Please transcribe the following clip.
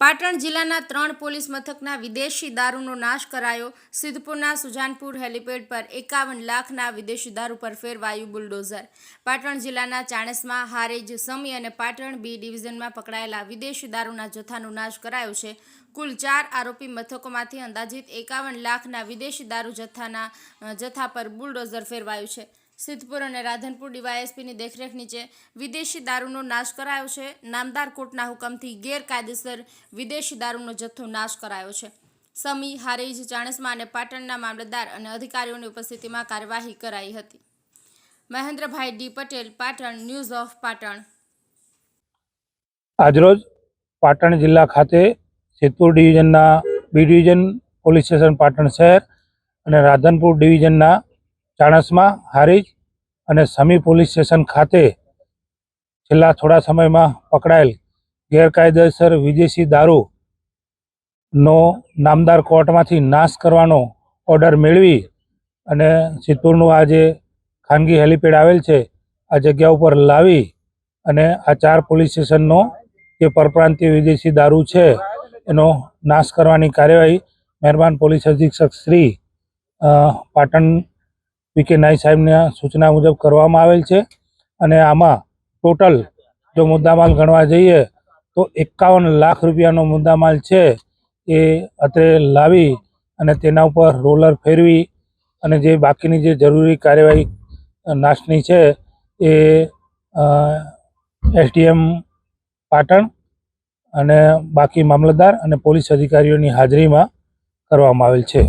પાટણ જિલ્લાના ત્રણ પોલીસ મથકના વિદેશી દારૂનો નાશ કરાયો. સિદ્ધપુરના સુજાનપુર હેલિપેડ પર એકાવન લાખના વિદેશી દારૂ પર ફેરવાયું બુલડોઝર. પાટણ જિલ્લાના ચાણસમાં હારેજ સમી અને પાટણ બી ડિવિઝનમાં પકડાયેલા વિદેશી દારૂના જથ્થાનો નાશ કરાયો છે. કુલ ચાર આરોપી મથકોમાંથી અંદાજિત એકાવન લાખના વિદેશી દારૂ જથ્થાના જથ્થા પર બુલડોઝર ફેરવાયું છે. સિદ્ધપુર અને રાધનપુર ડીવાયએસપીની દેખરેખ નીચે વિદેશી દારૂનો નાશ કરાયો છે. નામદાર કોર્ટના હુકમથી ગેરકાયદેસર વિદેશી દારૂનો જથ્થો નાશ કરાયો છે. સમી, હારેજ, ચાણસમા અને પાટણના મામલતદાર અને અધિકારીઓની ઉપસ્થિતિમાં કાર્યવાહી કરાઈ હતી. Mahendrabhai D Patel, Patan, news of Patan. આજરોજ પાટણ જિલ્લા ખાતે Sidhpur ડિવિઝનના B division police station Patan શહેર અને રાધનપુર ડિવિઝનના ચાણસ્મા હારીજ અને સમી પોલીસ સ્ટેશન ખાતે છેલ્લા થોડા સમયમાં પકડાયેલ ગેરકાયદેસર વિદેશી દારૂનો નામદાર કોર્ટમાંથી નાશ કરવાનો ઓર્ડર મેળવી અને સિદ્ધપુરનું આ જે ખાનગી હેલિપેડ આવેલ છે, આ જગ્યા ઉપર લાવી અને આ ચાર પોલીસ સ્ટેશનનો જે પરપ્રાંતીય વિદેશી દારૂ છે, એનો નાશ કરવાની કાર્યવાહી મહેરબાન પોલીસ અધિક્ષક શ્રી પાટણ વીકે નાઈ સાહેબના સૂચના મુજબ કરવામાં આવેલ છે અને આમાં ટોટલ જો મુદ્દામાલ ગણવા જઈએ તો એકાવન લાખ રૂપિયાનો મુદ્દામાલ છે એ અત્રે લાવી અને તેના ઉપર રોલર ફેરવી અને જે બાકીની જે જરૂરી કાર્યવાહી નાશની છે એ એસડીએમ પાટણ અને બાકી મામલતદાર અને પોલીસ અધિકારીઓની હાજરીમાં કરવામાં આવેલ છે.